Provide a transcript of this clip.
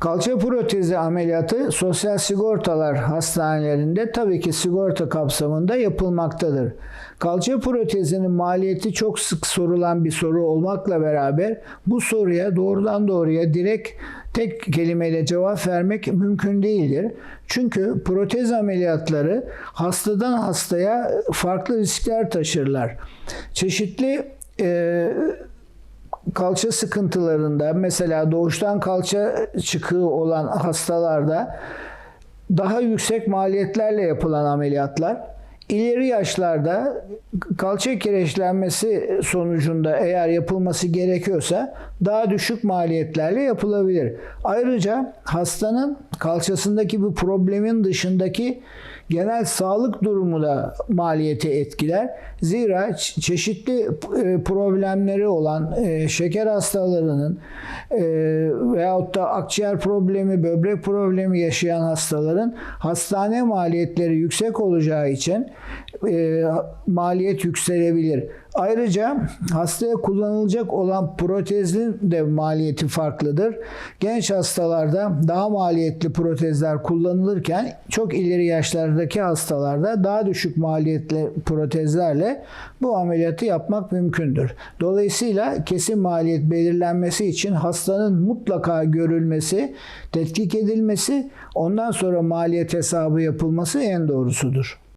Kalça protezi ameliyatı sosyal sigortalar hastanelerinde tabii ki sigorta kapsamında yapılmaktadır. Kalça protezinin maliyeti çok sık sorulan bir soru olmakla beraber bu soruya doğrudan doğruya direkt tek kelimeyle cevap vermek mümkün değildir. Çünkü protez ameliyatları hastadan hastaya farklı riskler taşırlar. Çeşitli e, kalça sıkıntılarında mesela doğuştan kalça çıkığı olan hastalarda daha yüksek maliyetlerle yapılan ameliyatlar ileri yaşlarda kalça kireçlenmesi sonucunda eğer yapılması gerekiyorsa daha düşük maliyetlerle yapılabilir. Ayrıca hastanın kalçasındaki bir problemin dışındaki genel sağlık durumu da maliyeti etkiler. Zira çeşitli e, problemleri olan e, şeker hastalarının e, veyahut da akciğer problemi, böbrek problemi yaşayan hastaların hastane maliyetleri yüksek olacağı için e, maliyet yükselebilir. Ayrıca hastaya kullanılacak olan protezin de maliyeti farklıdır. Genç hastalarda daha maliyetli protezler kullanılırken çok ileri yaşlardaki hastalarda daha düşük maliyetli protezlerle bu ameliyatı yapmak mümkündür. Dolayısıyla kesin maliyet belirlenmesi için hastanın mutlaka görülmesi, tetkik edilmesi, ondan sonra maliyet hesabı yapılması en doğrusudur.